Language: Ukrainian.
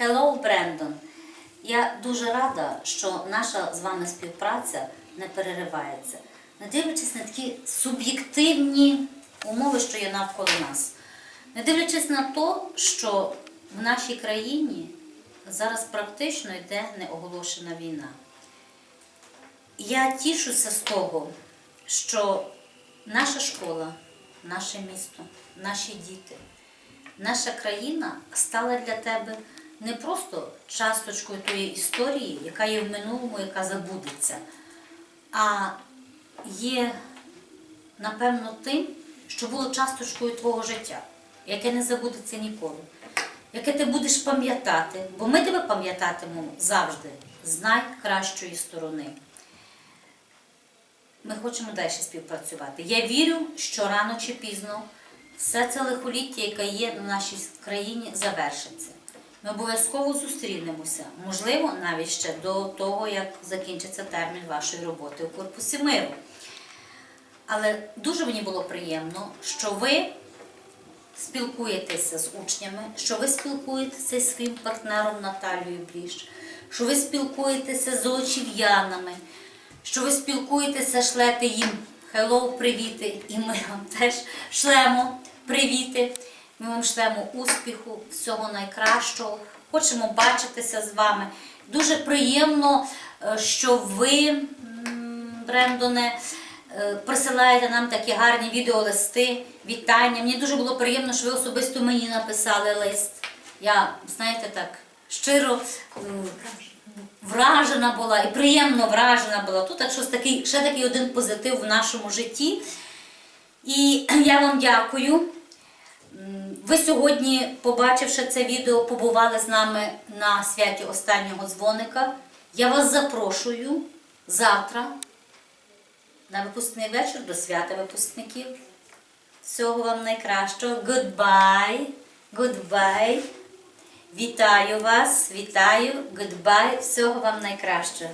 Hello, Брендон. Я дуже рада, що наша з вами співпраця не переривається. Не дивлячись на такі суб'єктивні умови, що є навколо нас. Не дивлячись на те, що в нашій країні зараз практично йде неоголошена війна. Я тішуся з того, що наша школа, наше місто, наші діти, наша країна стала для тебе не просто часточкою тої історії, яка є в минулому, яка забудеться, а є, напевно, тим, що було часточкою твого життя, яке не забудеться ніколи, яке ти будеш пам'ятати, бо ми тебе пам'ятатимемо завжди з найкращої сторони. Ми хочемо далі співпрацювати. Я вірю, що рано чи пізно все це лихоліття, яке є в нашій країні, завершиться. Ми обов'язково зустрінемося, можливо, навіть ще до того, як закінчиться термін вашої роботи у корпусі миру. Але дуже мені було приємно, що ви спілкуєтеся з учнями, що ви спілкуєтеся зі своїм партнером Наталією Бріш, що ви спілкуєтеся з очів'янами, що ви спілкуєтеся, шлете їм хеллоу, привіти, і ми вам теж шлемо привіти. Ми вам шлемо успіху, всього найкращого. Хочемо бачитися з вами. Дуже приємно, е, що ви, Брендоне, е, присилаєте нам такі гарні відеолисти, вітання. Мені дуже було приємно, що ви особисто мені написали лист. Я, знаєте, так щиро е, вражена була і приємно вражена була. Тут так щось такий, ще такий один позитив в нашому житті. І я вам дякую. Ви сьогодні, побачивши це відео, побували з нами на святі останнього дзвоника. Я вас запрошую завтра на випускний вечір до свята випускників. Всього вам найкращого. Goodbye. Goodbye. Вітаю вас, вітаю, goodbye, всього вам найкращого.